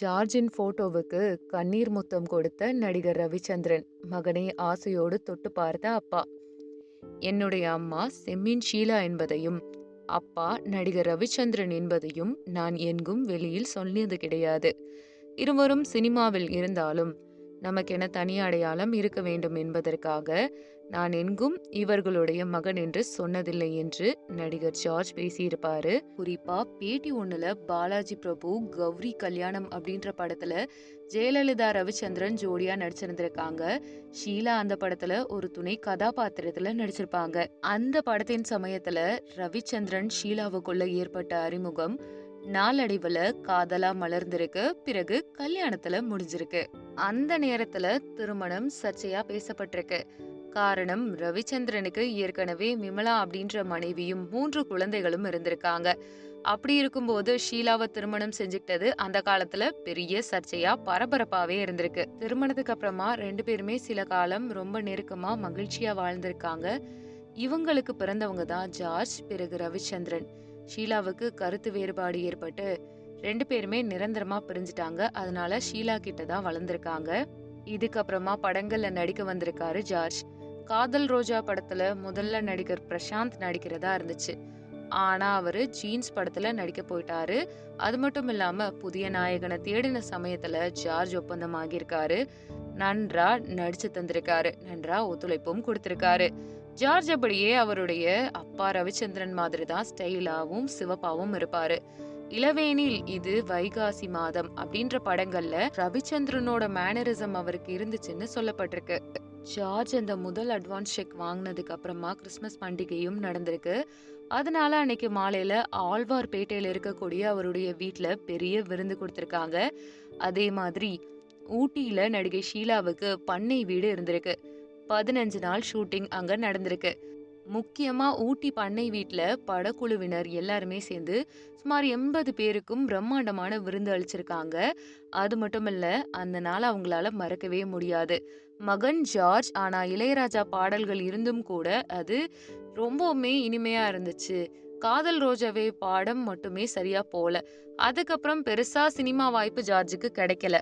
ஜார்ஜின் போட்டோவுக்கு கண்ணீர் முத்தம் கொடுத்த நடிகர் ரவிச்சந்திரன் மகனை ஆசையோடு தொட்டு பார்த்த அப்பா. என்னுடைய அம்மா செம்மின் ஷீலா என்பதையும் அப்பா நடிகர் ரவிச்சந்திரன் என்பதையும் நான் எங்கும் வெளியில் சொன்னது கிடையாது. இருவரும் சினிமாவில் இருந்தாலும் நமக்கென தனி அடையாளம் இருக்க வேண்டும் என்பதற்காக நான் எங்கும் இவர்களுடைய மகன் என்று சொன்னதில்லை என்று நடிகர் ஜார்ஜ் பேசியிருப்பாரு. குறிப்பா பேட்டி ஒண்ணுல பாலாஜி பிரபு கௌரி கல்யாணம் அப்படின்ற படத்துல ஜெயலலிதா ரவிச்சந்திரன் ஜோடியா நடிச்சிருந்திருக்காங்க. ஷீலா அந்த படத்துல ஒரு துணை கதாபாத்திரத்துல நடிச்சிருப்பாங்க. அந்த படத்தின் சமயத்துல ரவிச்சந்திரன் ஷீலாவுக்குள்ள ஏற்பட்ட அறிமுகம் நாளடைவுல காதலா மலர்ந்திருக்கு பிறகு கல்யாணத்துல முடிஞ்சிருக்கு. அந்த நேரத்துல திருமணம் சர்ச்சையா பேசப்பட்டிருக்கு. காரணம் ரவிச்சந்திரனுக்கு ஏற்கனவே விமலா அப்படின்ற மனைவியும் மூன்று குழந்தைகளும் இருந்திருக்காங்க. அப்படி இருக்கும்போது ஷீலாவை திருமணம் செஞ்சுக்கிட்டது அந்த காலத்துல பெரிய சர்ச்சையா பரபரப்பாவே இருந்திருக்கு. திருமணத்துக்கு அப்புறமா ரெண்டு பேருமே சில காலம் ரொம்ப நெருக்கமா மகிழ்ச்சியா வாழ்ந்திருக்காங்க. இவங்களுக்கு பிறந்தவங்க தான் ஜார்ஜ் பிறகு ரவிச்சந்திரன். ஷீலாவுக்கு கருத்து வேறுபாடு ஏற்பட்டு ரெண்டு பேருமே நிரந்தரமா பிரிஞ்சுட்டாங்க. அதனால ஷீலா கிட்ட தான் வளர்ந்துருக்காங்க. இதுக்கப்புறமா படங்கள்ல நடிக்க வந்திருக்காரு ஜார்ஜ். காதல் ரோஜா படத்துல முதல்ல நடிகர் பிரசாந்த் நடிக்கிறதா இருந்துச்சு. ஆனா அவரு ஜீன்ஸ் படத்துல நடிக்க போயிட்டாரு. அது மட்டும் இல்லாம புதிய நாயகனை தேடின சமயத்துல ஜார்ஜ் ஒப்பந்தம் ஆகியிருக்காரு. நன்றா நடிச்சு தந்திருக்காரு. நன்றா ஒத்துழைப்பும் கொடுத்திருக்காரு. ஜார்ஜ் அப்படியே அவருடைய அப்பா ரவிச்சந்திரன் மாதிரி தான் ஸ்டைலாவும் சிவப்பாவும் இருப்பாரு. இளவேனில் இது வைகாசி மாதம் அப்படின்ற படங்கள்ல ரவிச்சந்திரனோட மேனரிசம் அவருக்கு இருந்துச்சுன்னு சொல்லப்பட்டிருக்கு. ஜார்ஜ் அந்த முதல் அட்வான்ஸ் செக் வாங்கினதுக்கு அப்புறமா கிறிஸ்மஸ் பண்டிகையும் நடந்திருக்கு. அதனால அன்னைக்கு மாலையில ஆழ்வார்பேட்டையில இருக்கக்கூடிய அவருடைய வீட்டில் பெரிய விருந்து கொடுத்துருக்காங்க. அதே மாதிரி ஊட்டியில நடிகை ஷீலாவுக்கு பண்ணை வீடு இருந்திருக்கு. பதினஞ்சு நாள் ஷூட்டிங் அங்க நடந்திருக்கு. முக்கியமா ஊட்டி பண்ணை வீட்டில் படக்குழுவினர் எல்லாருமே சேர்ந்து சுமார் எண்பது பேருக்கும் பிரம்மாண்டமான விருந்து அளிச்சிருக்காங்க. அது மட்டும் இல்ல அந்த நாள் அவங்களால மறக்கவே முடியாது. மகன் ஜார்ஜ் ஆனா இளையராஜா பாடல்கள் இருந்தும் கூட அது ரொம்பவுமே இனிமையா இருந்துச்சு. காதல் ரோஜாவே பாடம் மட்டுமே சரியா போல. அதுக்கப்புறம் பெருசா சினிமா வாய்ப்பு ஜார்ஜுக்கு கிடைக்கல.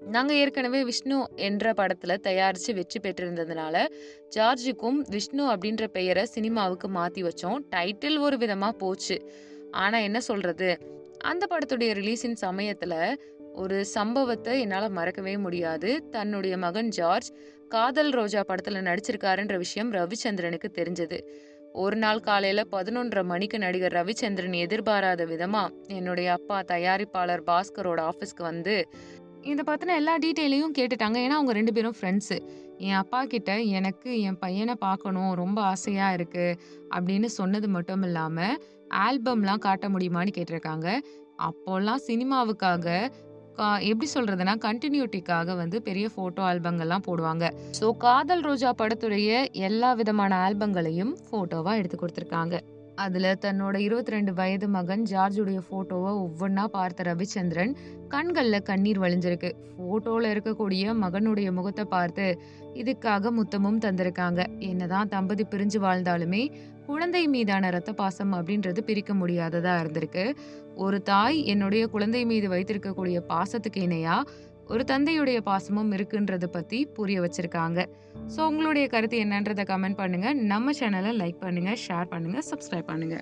நாங்க ஏற்கனவே விஷ்ணு என்ற படத்துல தயாரிச்சு வெற்றி பெற்றிருந்ததுனால ஜார்ஜுக்கும் விஷ்ணு அப்படின்ற பெயரை சினிமாவுக்கு மாத்தி வச்சோம். டைட்டில் ஒரு விதமா போச்சு. ஆனா என்ன சொல்றது? அந்த படத்துடைய ரிலீஸின் சமயத்துல ஒரு சம்பவத்தை என்னால் மறக்கவே முடியாது. தன்னுடைய மகன் ஜார்ஜ் காதல் ரோஜா படத்தில் நடிச்சிருக்காருன்ற விஷயம் ரவிச்சந்திரனுக்கு தெரிஞ்சது. ஒரு நாள் காலையில் பதினொன்றரை மணிக்கு நடிகர் ரவிச்சந்திரன் எதிர்பாராத விதமாக என்னுடைய அப்பா தயாரிப்பாளர் பாஸ்கரோட ஆஃபீஸ்க்கு வந்து இதை பற்றின எல்லா டீட்டெயிலையும் கேட்டுட்டாங்க. ஏன்னா அவங்க ரெண்டு பேரும் ஃப்ரெண்ட்ஸு என் அப்பா கிட்ட எனக்கு என் பையனை பார்க்கணும் ரொம்ப ஆசையாக இருக்குது அப்படின்னு சொன்னது மட்டும் இல்லாமல் ஆல்பம்லாம் காட்ட முடியுமான்னு கேட்டிருக்காங்க. அப்போல்லாம் சினிமாவுக்காக எப்படி சொல்றதுன்னா கண்டினியூட்டிக்காக வந்து பெரிய ஃபோட்டோ ஆல்பங்கள்லாம் போடுவாங்க. ஸோ காதல் ரோஜா படத்துடைய எல்லா விதமான ஆல்பங்களையும் ஃபோட்டோவாக எடுத்து கொடுத்துருக்காங்க. அதில் தன்னோட இருபத்தி ரெண்டு வயது மகன் ஜார்ஜுடைய ஃபோட்டோவை ஒவ்வொன்றா பார்த்த ரவிச்சந்திரன் கண்களில் கண்ணீர் வழிஞ்சிருக்கு. ஃபோட்டோவில் இருக்கக்கூடிய மகனுடைய முகத்தை பார்த்து இதுக்காக முத்தமும் தந்திருக்காங்க. என்னதான் தம்பதி பிரிஞ்சு வாழ்ந்தாலுமே குழந்தை மீதான ரத்த பாசம் அப்படின்றது பிரிக்க முடியாததா இருந்திருக்கு. ஒரு தாய் என்னுடைய குழந்தை மீது வைத்திருக்கக்கூடிய பாசத்துக்கு இணையா? ஒரு தந்தையுடைய பாசமும் இருக்குன்றத பத்தி புரிய வச்சிருக்காங்க. ஸோ உங்களுடைய கருத்து என்னன்றதை கமெண்ட் பண்ணுங்க. நம்ம சேனலை லைக் பண்ணுங்க ஷேர் பண்ணுங்க சப்ஸ்கிரைப் பண்ணுங்க.